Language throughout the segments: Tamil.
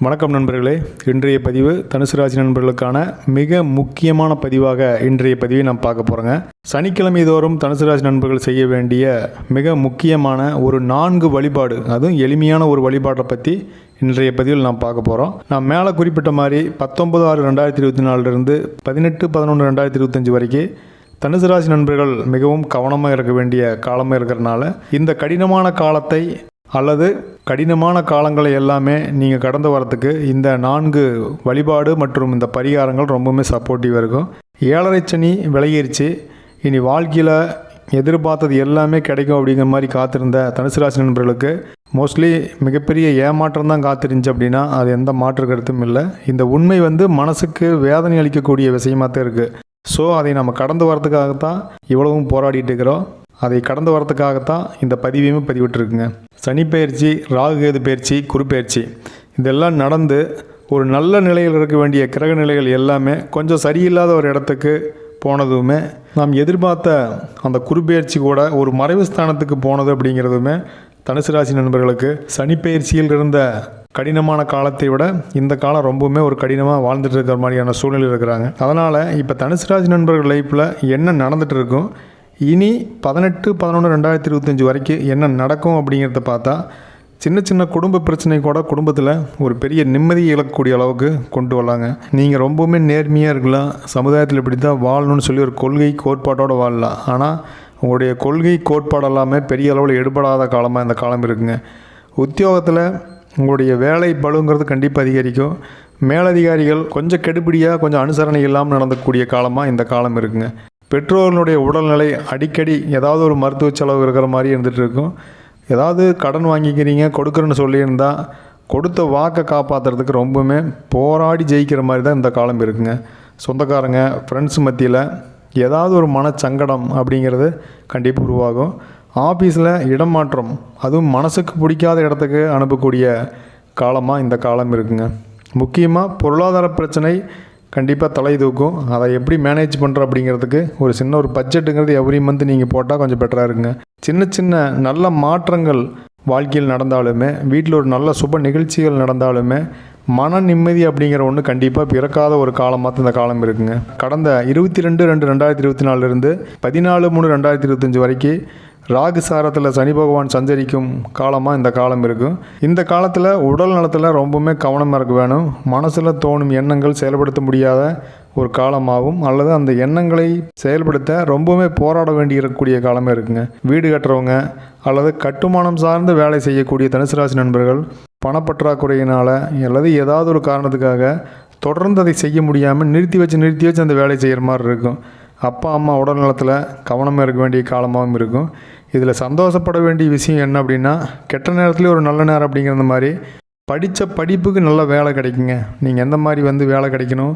வணக்கம் நண்பர்களே. இன்றைய பதிவு தனுசு ராசி நண்பர்களுக்கான மிக முக்கியமான பதிவாக இன்றைய பதிவை நாம் பார்க்க போகிறோங்க சனிக்கிழமை தோறும் தனுசு ராசி நண்பர்கள் செய்ய வேண்டிய மிக முக்கியமான ஒரு நான்கு வழிபாடு அதுவும் எளிமையான ஒரு வழிபாட்டை பற்றி இன்றைய பதிவில் நாம் பார்க்க போகிறோம் நான் மேலே குறிப்பிட்ட மாதிரி பத்தொன்பது ஆறு ரெண்டாயிரத்தி இருபத்தி நாலுலேருந்து பதினெட்டு பதினொன்று ரெண்டாயிரத்தி இருபத்தஞ்சி வரைக்கும் தனுசு ராசி நண்பர்கள் மிகவும் கவனமாக இருக்க வேண்டிய காலமாக இருக்கிறனால இந்த கடினமான காலத்தை அல்லது கடினமான காலங்களை எல்லாமே நீங்கள் கடந்து வரத்துக்கு இந்த நான்கு வழிபாடு மற்றும் இந்த பரிகாரங்கள் ரொம்பவுமே சப்போர்ட்டிவாக இருக்கும். ஏழரை சனி விலகிருச்சு. இனி வாழ்க்கையில் எதிர்பார்த்தது எல்லாமே கிடைக்கும் அப்படிங்கிற மாதிரி காத்திருந்த தனுசு ராசி நண்பர்களுக்கு மோஸ்ட்லி மிகப்பெரிய ஏமாற்றம் தான் காத்திருந்துச்சு அப்படின்னா அது எந்த மாற்று கருத்தும் இல்லை. இந்த உண்மை வந்து மனசுக்கு வேதனை அளிக்கக்கூடிய விஷயமாக தான் இருக்குது ஸோ அதை நம்ம கடந்து வரதுக்காகத்தான் இவ்வளவும் போராடிட்டு இருக்கிறோம். அதை கடந்து வரத்துக்காகத்தான் இந்த பதிவையுமே பதிவிட்டுருக்குங்க. சனி பயிற்சி ராகு பயிற்சி குரு இதெல்லாம் நடந்து ஒரு நல்ல நிலையில் இருக்க வேண்டிய கிரக நிலைகள் எல்லாமே கொஞ்சம் சரியில்லாத ஒரு இடத்துக்கு போனதுமே நாம் எதிர்பார்த்த அந்த குருபெயர்ச்சி கூட ஒரு மறைவு ஸ்தானத்துக்கு போனது அப்படிங்கிறதுமே தனுசு ராசி நண்பர்களுக்கு சனிப்பெயர்ச்சியில் இருந்த கடினமான காலத்தை விட இந்த காலம் ரொம்பவுமே ஒரு கடினமாக வாழ்ந்துட்டு இருக்கிற மாதிரியான சூழ்நிலை இருக்கிறாங்க. அதனால் இப்போ தனுசு ராசி நண்பர்கள் லைஃப்பில் என்ன நடந்துகிட்டு இருக்கும் இனி பதினெட்டு பதினொன்று ரெண்டாயிரத்தி இருபத்தஞ்சி வரைக்கும் என்ன நடக்கும் அப்படிங்கிறத பார்த்தா சின்ன சின்ன குடும்ப பிரச்சனை கூட குடும்பத்தில் ஒரு பெரிய நிம்மதியை இழக்கக்கூடிய அளவுக்கு கொண்டு வரலாங்க நீங்கள் ரொம்பவுமே நேர்மையாக இருக்கலாம். சமுதாயத்தில் இப்படி தான் வாழணும்னு சொல்லி ஒரு கொள்கை கோட்பாட்டோடு வாழலாம். ஆனால் உங்களுடைய கொள்கை கோட்பாடு எல்லாமே பெரிய அளவில் எடுபடாத காலமாக இந்த காலம் இருக்குங்க. உத்தியோகத்தில் உங்களுடைய வேலை பழுங்கிறது கண்டிப்பாக அதிகரிக்கும். மேலதிகாரிகள் கொஞ்சம் கெடுபிடியாக கொஞ்சம் அனுசரணை இல்லாமல் நடந்தக்கூடிய காலமாக இந்த காலம் இருக்குங்க. பெற்றோர்களுடைய உடல்நிலை அடிக்கடி ஏதாவது ஒரு மருத்துவ செலவு இருக்கிற மாதிரி இருந்துகிட்டு இருக்கும். ஏதாவது கடன் வாங்கிக்கிறீங்க கொடுக்குறேன்னு சொல்லியிருந்தால் கொடுத்த வாக்கை காப்பாற்றுறதுக்கு ரொம்பவுமே போராடி ஜெயிக்கிற மாதிரி தான் இந்த காலம் இருக்குங்க. சொந்தக்காரங்க ஃப்ரெண்ட்ஸ் மத்தியில் ஏதாவது ஒரு மனச்சங்கடம் அப்படிங்கிறது கண்டிப்பாக உருவாகும். ஆஃபீஸில் இடமாற்றம் அதுவும் மனசுக்கு பிடிக்காத இடத்துக்கு அனுப்பக்கூடிய காலமாக இந்த காலம் இருக்குங்க. முக்கியமாக பொருளாதார பிரச்சனை கண்டிப்பாக தலை தூக்கும். அதை எப்படி மேனேஜ் பண்ணுறோம் அப்படிங்கிறதுக்கு ஒரு சின்ன ஒரு பட்ஜெட்டுங்கிறது எவ்ரி மந்த் நீங்கள் போட்டால் கொஞ்சம் பெட்டராக இருக்குங்க. சின்ன சின்ன நல்ல மாற்றங்கள் வாழ்க்கையில் நடந்தாலுமே வீட்டில் ஒரு நல்ல சுப நிகழ்ச்சிகள் நடந்தாலுமே மன நிம்மதி அப்படிங்கிற ஒன்று கண்டிப்பாக பிறக்காத ஒரு காலமாக இந்த காலம் இருக்குங்க. கடந்த இருபத்தி ரெண்டு ரெண்டு ரெண்டாயிரத்தி இருபத்தி நாலுலேருந்து பதினாலு மூணு ரெண்டாயிரத்தி இருபத்தஞ்சி வரைக்கும் ராகு சாரத்தில் சனி பகவான் சஞ்சரிக்கும் காலமாக இந்த காலம் இருக்கும் இந்த காலத்தில் உடல் நலத்தில் ரொம்பவுமே கவனமாக இருக்க வேணும். மனசில் தோணும் எண்ணங்கள் செயல்படுத்த முடியாத ஒரு காலமாகவும் அல்லது அந்த எண்ணங்களை செயல்படுத்த ரொம்பவுமே போராட வேண்டி இருக்கக்கூடிய காலமே இருக்குங்க. வீடு கட்டுறவங்க அல்லது கட்டுமானம் சார்ந்து வேலை செய்யக்கூடிய தனுசு ராசி நண்பர்கள் பணப்பற்றாக்குறையினால் அல்லது ஏதாவது ஒரு காரணத்துக்காக தொடர்ந்து அதை செய்ய முடியாமல் நிறுத்தி வச்சு நிறுத்தி வச்சு அந்த வேலை செய்கிற மாதிரி இருக்கும். அப்பா அம்மா உடல் நலத்தில் கவனமாக இருக்க வேண்டிய காலமாகவும் இருக்கும். இதில் சந்தோஷப்பட வேண்டிய விஷயம் என்ன அப்படின்னா கெட்ட நேரத்துலேயும் ஒரு நல்ல நேரம் அப்படிங்கிற மாதிரி படித்த படிப்புக்கு நல்ல வேலை கிடைக்குங்க. நீங்கள் எந்த மாதிரி வந்து வேலை கிடைக்கணும்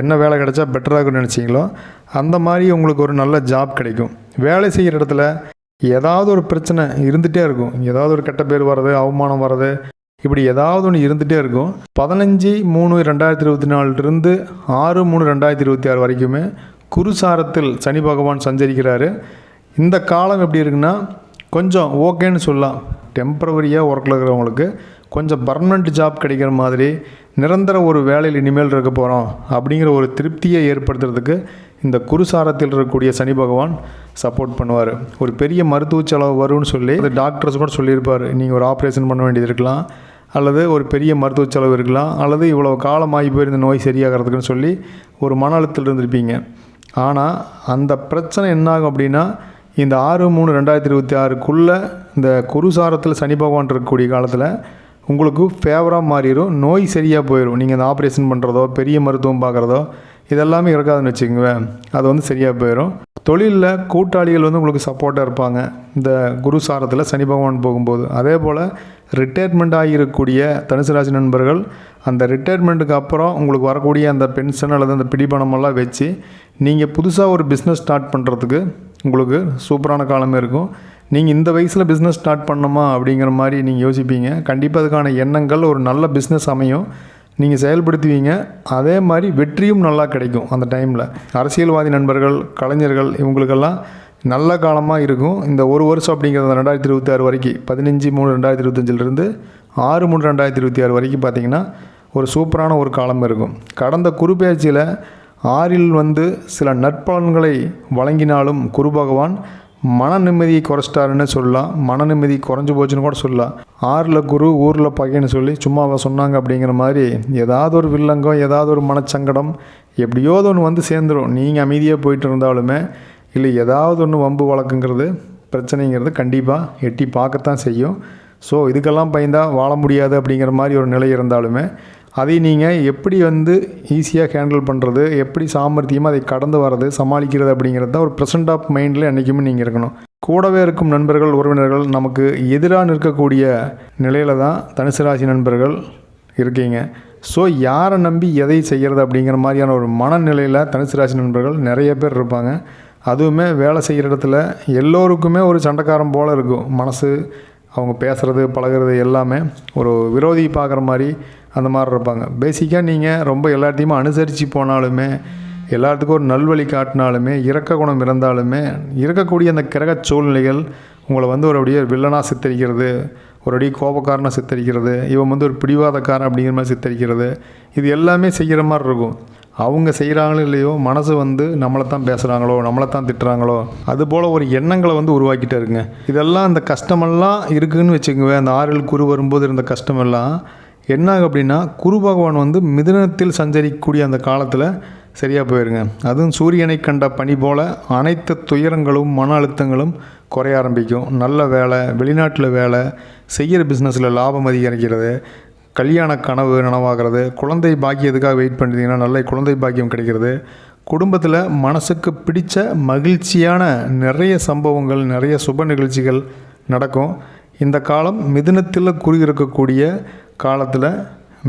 என்ன வேலை கிடைச்சா பெட்டராக இருக்கும்னு நினச்சிங்களோ அந்த மாதிரி உங்களுக்கு ஒரு நல்ல ஜாப் கிடைக்கும். வேலை செய்கிற இடத்துல ஏதாவது ஒரு பிரச்சனை இருந்துகிட்டே இருக்கும். ஏதாவது ஒரு கெட்ட பேர் வர்றது அவமானம் வர்றது இப்படி ஏதாவது ஒன்று இருந்துகிட்டே இருக்கும். பதினஞ்சு மூணு ரெண்டாயிரத்தி இருபத்தி நாலுலேருந்து ஆறு மூணு ரெண்டாயிரத்தி இருபத்தி ஆறு வரைக்குமே குருசாரத்தில் சனி பகவான் சஞ்சரிக்கிறாரு. இந்த காலம் எப்படி இருக்குன்னா கொஞ்சம் ஓகேன்னு சொல்லலாம். டெம்பரவரியாக ஒர்க்கில் இருக்கிறவங்களுக்கு கொஞ்சம் பர்மனண்ட் ஜாப் கிடைக்கிற மாதிரி நிரந்தர ஒரு வேலையில் இனிமேல் இருக்க போகிறோம் அப்படிங்கிற ஒரு திருப்தியை ஏற்படுத்துறதுக்கு இந்த குருசாரத்தில் இருக்கக்கூடிய சனி பகவான் சப்போர்ட் பண்ணுவார். ஒரு பெரிய மருத்துவ செலவு வரும்னு சொல்லி அது டாக்டர்ஸ் கூட சொல்லியிருப்பார். நீங்கள் ஒரு ஆப்ரேஷன் பண்ண வேண்டியது இருக்கலாம் அல்லது ஒரு பெரிய மருத்துவ செலவு இருக்கலாம் அல்லது இவ்வளோ காலமாகி போயிருந்த நோய் சரியாகிறதுக்குன்னு சொல்லி ஒரு மன அழுத்தத்தில் இருந்திருப்பீங்க ஆனால் அந்த பிரச்சனை என்னாகும் அப்படின்னா இந்த ஆறு மூணு ரெண்டாயிரத்தி இருபத்தி ஆறுக்குள்ளே இந்த குருசாரத்தில் சனி பகவான் இருக்கக்கூடிய காலத்தில் உங்களுக்கு ஃபேவராக மாறிடும் நோய் சரியாக போயிடும் நீங்கள் இந்த ஆப்ரேஷன் பண்ணுறதோ பெரிய மருத்துவம் பார்க்குறதோ இதெல்லாமே இருக்காதுன்னு வச்சுக்கோங்களேன். அது வந்து சரியாக போயிடும் தொழிலில் கூட்டாளிகள் வந்து உங்களுக்கு சப்போர்ட்டாக இருப்பாங்க. இந்த குருசாரத்தில் சனி பகவான் போகும்போது. அதே போல் ரிட்டையர்மெண்ட் ஆகியிருக்கக்கூடிய தனுசு ராசி நண்பர்கள் அந்த ரிட்டையர்மெண்ட்டுக்கு அப்புறம் உங்களுக்கு வரக்கூடிய அந்த பென்ஷன் அல்லது அந்த பிடிப்பணமெல்லாம் வச்சு நீங்கள் புதுசாக ஒரு பிஸ்னஸ் ஸ்டார்ட் பண்ணுறதுக்கு உங்களுக்கு சூப்பரான காலமே இருக்கும். நீங்கள் இந்த வயசில் பிஸ்னஸ் ஸ்டார்ட் பண்ணணுமா அப்படிங்கிற மாதிரி நீங்கள் யோசிப்பீங்க. கண்டிப்பாக அதுக்கான எண்ணங்கள் ஒரு நல்ல பிஸ்னஸ் அமையும். நீங்கள் செயல்படுத்துவீங்க. அதே மாதிரி வெற்றியும் நல்லா கிடைக்கும் அந்த டைமில் அரசியல்வாதி நண்பர்கள் கலைஞர்கள் இவங்களுக்கெல்லாம் நல்ல காலமாக இருக்கும். இந்த ஒரு வருஷம் அப்படிங்கிறது ரெண்டாயிரத்தி இருபத்தி ஆறு வரைக்கும் பதினஞ்சு மூணு ரெண்டாயிரத்தி இருபத்தஞ்சிலிருந்து ஆறு மூணு ரெண்டாயிரத்தி இருபத்தி ஆறு வரைக்கும் பார்த்தீங்கன்னா ஒரு சூப்பரான ஒரு காலம் இருக்கும். கடந்த குறுபெயர்ச்சியில் ஆறில் வந்து சில நற்பலன்களை வழங்கினாலும் குரு பகவான் மன நிம்மதியை குறைச்சிட்டாருன்னு சொல்லலாம். மன நிம்மதி குறைஞ்சு போச்சுன்னு கூட சொல்லலாம். ஆறில் குரு ஊரில் பகைன்னு சொல்லி சும்மா சொன்னாங்க அப்படிங்கிற மாதிரி ஏதாவது ஒரு வில்லங்கம் ஏதாவது ஒரு மனச்சங்கடம் எப்படியோ ஒன்று வந்து சேர்ந்துடும் நீங்கள் அமைதியாக போயிட்டு இருந்தாலுமே இல்லை ஏதாவது ஒன்று வம்பு வழக்குங்கிறது பிரச்சனைங்கிறது கண்டிப்பாக எட்டி பார்க்கத்தான் செய்யும். ஸோ இதுக்கெல்லாம் பயந்தால் வாழ முடியாது அப்படிங்கிற மாதிரி ஒரு நிலை இருந்தாலுமே அதை நீங்கள் எப்படி வந்து ஈஸியாக ஹேண்டில் பண்ணுறது எப்படி சாமர்த்தியமாக அதை கடந்து வர்றது சமாளிக்கிறது அப்படிங்கிறது தான் ஒரு ப்ரெசன்ட் ஆஃப் மைண்டில் என்றைக்குமே நீங்கள் இருக்கணும். கூடவே இருக்கும் நண்பர்கள் உறவினர்கள் நமக்கு எதிராக நிற்கக்கூடிய நிலையில் தான் தனுசு ராசி நண்பர்கள் இருக்கீங்க. ஸோ யாரை நம்பி எதை செய்கிறது அப்படிங்கிற மாதிரியான ஒரு மனநிலையில் தனுசு ராசி நண்பர்கள் நிறைய பேர் இருப்பாங்க. அதுவுமே வேலை செய்கிற இடத்துல எல்லோருக்குமே ஒரு சண்டைக்காரன் போல் இருக்கும். மனசு அவங்க பேசுகிறது பழகுறது எல்லாமே ஒரு விரோதி பார்க்குற மாதிரி அந்த மாதிரி இருப்பாங்க. பேசிக்காக நீங்கள் ரொம்ப எல்லாத்தையுமே அனுசரித்து போனாலுமே எல்லாத்துக்கும் ஒரு நல்வழி காட்டினாலுமே இறக்க குணம் இருந்தாலுமே இருக்கக்கூடிய அந்த கிரக சூழ்நிலைகள் உங்களை வந்து ஒரு அப்படியே வில்லனாக சித்தரிக்கிறது ஒரு அடி கோபக்காரனாக சித்தரிக்கிறது இவன் வந்து ஒரு பிடிவாதக்காரன் அப்படிங்கிற மாதிரி சித்தரிக்கிறது இது எல்லாமே செய்கிற மாதிரி இருக்கும். அவங்க செய்கிறாங்களோ இல்லையோ மனசு வந்து நம்மளை தான் பேசுகிறாங்களோ நம்மளை தான் திட்டுறாங்களோ அது போல் ஒரு எண்ணங்களை வந்து உருவாக்கிட்டே இருக்குங்க. இதெல்லாம் அந்த கஷ்டமெல்லாம் இருக்குதுன்னு வச்சுக்கோங்க அந்த ஆறில் குரு வரும்போது இருந்த கஷ்டமெல்லாம் என்னாகும் அப்படின்னா குரு பகவான் வந்து மிதனத்தில் சஞ்சரிக்கக்கூடிய அந்த காலத்தில் சரியாக போயிருங்க. அதுவும் சூரியனை கண்ட பனி போல் அனைத்து துயரங்களும் மன அழுத்தங்களும் குறைய ஆரம்பிக்கும். நல்ல வேலை வெளிநாட்டில் வேலை செய்கிற பிஸ்னஸில் லாபம் அதிகரிக்கிறது. கல்யாண கனவு நனவாகிறது. குழந்தை பாக்கியத்துக்காக வெயிட் பண்ணிட்டீங்கன்னா நல்ல குழந்தை பாக்கியம் கிடைக்கிறது. குடும்பத்தில் மனசுக்கு பிடித்த மகிழ்ச்சியான நிறைய சம்பவங்கள் நிறைய சுப நிகழ்ச்சிகள் நடக்கும். இந்த காலம் மிதுனத்தில் குறியிருக்கக்கூடிய காலத்தில்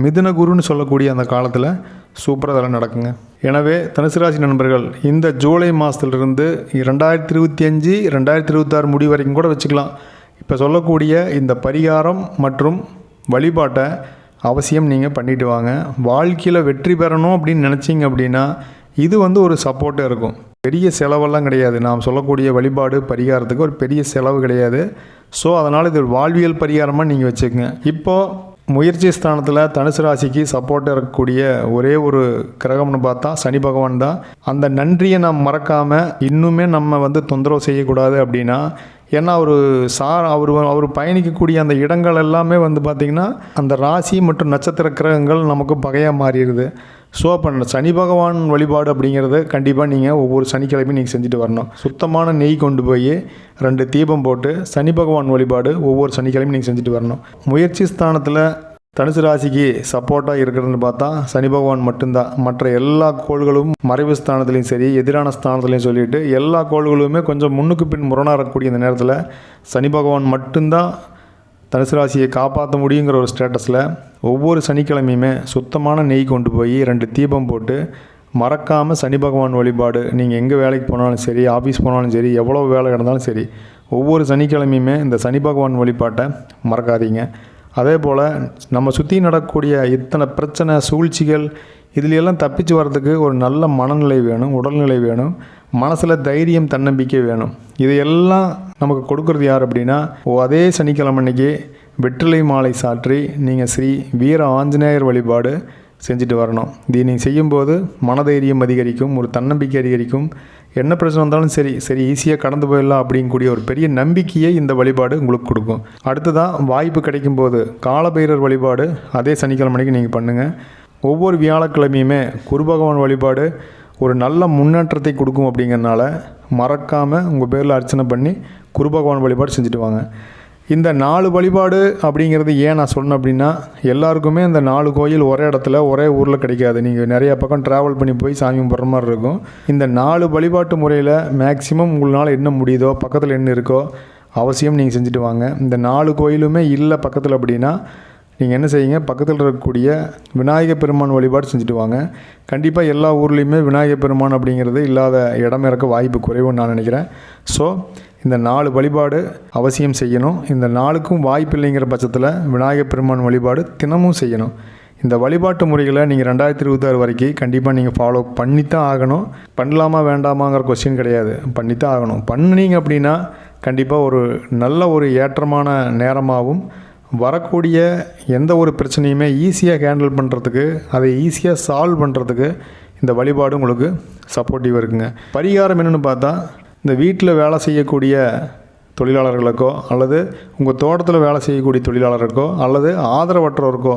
மிதுன குருன்னு சொல்லக்கூடிய அந்த காலத்தில் சூப்பராக அதெல்லாம் நடக்குங்க. எனவே தனுசு ராசி நண்பர்கள் இந்த ஜூலை மாதத்துலேருந்து ரெண்டாயிரத்தி இருபத்தி அஞ்சு ரெண்டாயிரத்தி இருபத்தாறு முடி வரைக்கும் கூட வச்சுக்கலாம். இப்போ சொல்லக்கூடிய இந்த பரிகாரம் மற்றும் வழிபாட்டை அவசியம் நீங்கள் பண்ணிட்டு வாங்க. வாழ்க்கையில் வெற்றி பெறணும் அப்படின்னு நினச்சிங்க அப்படின்னா இது வந்து ஒரு சப்போர்ட்டாக இருக்கும். பெரிய செலவெல்லாம் கிடையாது. நாம் சொல்லக்கூடிய வழிபாடு பரிகாரத்துக்கு ஒரு பெரிய செலவு கிடையாது. ஸோ அதனால் இது வாழ்வியல் பரிகாரமாக நீங்கள் வச்சுக்கோங்க. இப்போது முயற்சி ஸ்தானத்தில் தனுசு ராசிக்கு சப்போர்ட்டாக இருக்கக்கூடிய ஒரே ஒரு கிரகம்னு பார்த்தா சனி பகவான் தான். அந்த நன்றியை நாம் மறக்காமல் இன்னுமே நம்ம வந்து தொந்தரவு செய்யக்கூடாது அப்படின்னா ஏன்னா அவர் சார் அவர் அவர் பயணிக்கக்கூடிய அந்த இடங்கள் எல்லாமே வந்து பார்த்திங்கன்னா அந்த ராசி மற்றும் நட்சத்திர கிரகங்கள் நமக்கு பகையாக மாறிடுது. ஸோ அப்போ சனி பகவான் வழிபாடு அப்படிங்கிறத கண்டிப்பாக நீங்கள் ஒவ்வொரு சனிக்கிழமையும் நீங்கள் செஞ்சுட்டு வரணும். சுத்தமான நெய் கொண்டு போய் ரெண்டு தீபம் போட்டு சனி பகவான் வழிபாடு ஒவ்வொரு சனிக்கிழமையும் நீங்கள் செஞ்சுட்டு வரணும். முயற்சி ஸ்தானத்தில் தனுசு ராசிக்கு சப்போர்ட்டாக இருக்கிறதுன்னு பார்த்தா சனி பகவான் மட்டும்தான். மற்ற எல்லா கோள்களும் மறைவு ஸ்தானத்துலேயும் சரி எதிரான ஸ்தானத்துலையும் சொல்லிட்டு எல்லா கோள்களுமே கொஞ்சம் முன்னுக்கு பின் முரணாக இருக்கக்கூடிய இந்த நேரத்தில் சனி பகவான் மட்டும்தான் தனுசு ராசியை காப்பாற்ற முடியுங்கிற ஒரு ஸ்டேட்டஸில் ஒவ்வொரு சனிக்கிழமையுமே சுத்தமான நெய் கொண்டு போய் ரெண்டு தீபம் போட்டு மறக்காமல் சனி பகவான் வழிபாடு நீங்கள் எங்கே வேலைக்கு போனாலும் சரி ஆஃபீஸ் போனாலும் சரி எவ்வளோ வேலை கிடந்தாலும் சரி ஒவ்வொரு சனிக்கிழமையுமே இந்த சனி பகவான் வழிபாட்டை மறக்காதீங்க. அதே போல் நம்ம சுற்றி நடக்கக்கூடிய இத்தனை பிரச்சனை சூழ்ச்சிகள் இதுலையெல்லாம் தப்பிச்சு வர்றதுக்கு ஒரு நல்ல மனநிலை வேணும் உடல்நிலை வேணும் மனசில் தைரியம் தன்னம்பிக்கை வேணும். இதையெல்லாம் நமக்கு கொடுக்கறது யார் அப்படின்னா ஓ அதே சனிக்கிழமை அன்னைக்கு வெற்றிலை மாலை சாற்றி நீங்கள் ஸ்ரீ வீர ஆஞ்சநேயர் வழிபாடு செஞ்சுட்டு வரணும். இதை நீங்கள் செய்யும்போது மனதைரியம் அதிகரிக்கும் ஒரு தன்னம்பிக்கை அதிகரிக்கும். என்ன பிரச்சனை வந்தாலும் சரி சரி ஈஸியாக கடந்து போயிடலாம் அப்படிங்கக்கூடிய ஒரு பெரிய நம்பிக்கையை இந்த வழிபாடு உங்களுக்கு கொடுக்கும். அடுத்ததாக வாய்ப்பு கிடைக்கும் போது காலபைரர் வழிபாடு அதே சனிக்கிழமைக்கு நீங்கள் பண்ணுங்கள் ஒவ்வொரு வியாழக்கிழமையுமே குரு பகவான் வழிபாடு ஒரு நல்ல முன்னேற்றத்தை கொடுக்கும் அப்படிங்கிறனால மறக்காமல் உங்கள் பேரில் அர்ச்சனை பண்ணி குரு பகவான் வழிபாடு செஞ்சுட்டு வாங்க. இந்த நாலு வழிபாடு அப்படிங்கிறது ஏன் நான் சொன்னேன் அப்படின்னா எல்லாருக்குமே இந்த நாலு கோயில் ஒரே இடத்துல ஒரே ஊரில் கிடைக்காது. நீங்கள் நிறையா பக்கம் ட்ராவல் பண்ணி போய் சாமி கும்பிட்ற மாதிரி இருக்கும். இந்த நாலு வழிபாட்டு முறையில் மேக்ஸிமம் உங்களால் என்ன முடியுதோ பக்கத்தில் என்ன இருக்கோ அவசியம் நீங்கள் செஞ்சுட்டு வாங்க. இந்த நாலு கோயிலுமே இல்லை பக்கத்தில் அப்படின்னா நீங்கள் என்ன செய்யுங்க பக்கத்தில் இருக்கக்கூடிய விநாயகர் பெருமான் வழிபாடு செஞ்சுட்டு வாங்க. கண்டிப்பாக எல்லா ஊர்லேயுமே விநாயகர் பெருமான் அப்படிங்கிறது இல்லாத இடம் இருக்க வாய்ப்பு குறைவுன்னு நான் நினைக்கிறேன். ஸோ இந்த நாலு வழிபாடு அவசியம் செய்யணும். இந்த நாளுக்கும் வாய்ப்பு இல்லைங்கிற பட்சத்தில் விநாயகர் பெருமான் வழிபாடு தினமும் செய்யணும். இந்த வழிபாட்டு முறைகளை நீங்கள் ரெண்டாயிரத்தி இருபத்தாறு வரைக்கும் கண்டிப்பாக நீங்கள் ஃபாலோ பண்ணித்தான் ஆகணும். பண்ணலாமா வேண்டாமாங்கிற கொஸ்டின் கிடையாது. பண்ணித்தான் ஆகணும். பண்ணினீங்க அப்படின்னா கண்டிப்பாக ஒரு நல்ல ஒரு ஏற்றமான நேரமாகவும் வரக்கூடிய எந்த ஒரு பிரச்சனையுமே ஈஸியாக ஹேண்டில் பண்ணுறதுக்கு அதை ஈஸியாக சால்வ் பண்ணுறதுக்கு இந்த வழிபாடு உங்களுக்கு சப்போர்ட்டிவாக இருக்குங்க. பரிகாரம் என்னென்னு பார்த்தா இந்த வீட்டில் வேலை செய்யக்கூடிய தொழிலாளர்களுக்கோ அல்லது உங்கள் தோட்டத்தில் வேலை செய்யக்கூடிய தொழிலாளருக்கோ அல்லது ஆதரவற்றோருக்கோ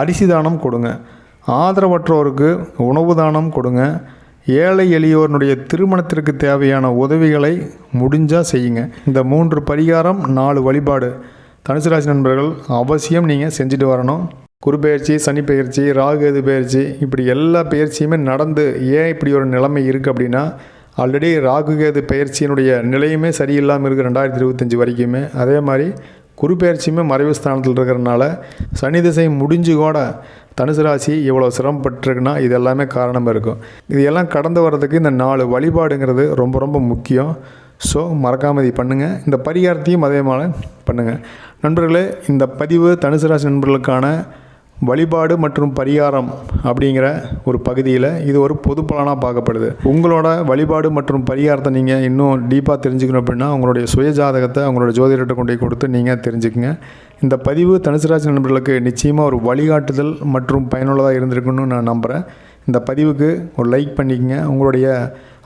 அரிசி தானம் கொடுங்க. ஆதரவற்றோருக்கு உணவு தானம் கொடுங்க. ஏழை எளியோர்னுடைய திருமணத்திற்கு தேவையான உதவிகளை முடிஞ்சால் செய்யுங்க. இந்த மூன்று பரிகாரம் நாலு வழிபாடு. தனுசு ராசி நண்பர்கள் அவசியம் நீங்கள் செஞ்சுட்டு வரணும். குரு பெயர்ச்சி சனி பயிற்சி ராகு எது பெயர்ச்சி இப்படி எல்லா பயிற்சியுமே நடந்து ஏன் இப்படி ஒரு நிலைமை இருக்குது அப்படின்னா ஆல்ரெடி ராகு கேது பயிற்சியினுடைய நிலையுமே சரியில்லாமல் இருக்குது ரெண்டாயிரத்தி இருபத்தஞ்சி வரைக்குமே. அதே மாதிரி குரு பயிற்சியுமே மறைவு ஸ்தானத்தில் இருக்கிறனால சனி திசை முடிஞ்சு கூட தனுசு ராசி இவ்வளோ சிரமப்பட்டிருக்குன்னா இது எல்லாமே காரணமாக இருக்கும். இது எல்லாம் கடந்து வர்றதுக்கு இந்த நாலு வழிபாடுங்கிறது ரொம்ப ரொம்ப முக்கியம். ஸோ மறக்காமல் இது பண்ணுங்கள் இந்த பரிகாரத்தையும் அதே மாதிரி பண்ணுங்கள் நண்பர்களே இந்த பதிவு தனுசு ராசி நண்பர்களுக்கான வழிபாடு மற்றும் பரிகாரம் அப்படிங்கிற ஒரு பகுதியில் இது ஒரு பொது பலனாக பார்க்கப்படுது. உங்களோட வழிபாடு மற்றும் பரிகாரத்தை நீங்கள் இன்னும் டீப்பாக தெரிஞ்சுக்கணும் அப்படின்னா உங்களுடைய சுய ஜாதகத்தை உங்களோட ஜோதிடர்கிட்ட கொண்டு போய் கொடுத்து நீங்கள் தெரிஞ்சுக்குங்க. இந்த பதிவு தனுசு நண்பர்களுக்கு நிச்சயமாக ஒரு வழிகாட்டுதல் மற்றும் பயனுள்ளதாக இருந்திருக்குன்னு நான் நம்புகிறேன் இந்த பதிவுக்கு ஒரு லைக் பண்ணிக்கங்க. உங்களுடைய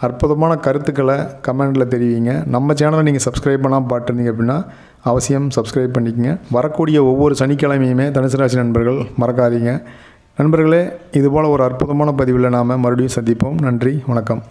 அற்புதமான கருத்துக்களை கமெண்டில் தெரிவிங்க. நம்ம சேனலை நீங்கள் சப்ஸ்கிரைப் பண்ணால் பார்த்துருந்தீங்க அப்படின்னா அவசியம் சப்ஸ்கிரைப் பண்ணிக்கங்க. வரக்கூடிய ஒவ்வொரு சனிக்கிழமையுமே தனுசு ராசி நண்பர்கள் மறக்காதீங்க. நண்பர்களே இதுபோல் ஒரு அற்புதமான பதிவில் நாம் மறுபடியும் சந்திப்போம். நன்றி வணக்கம்.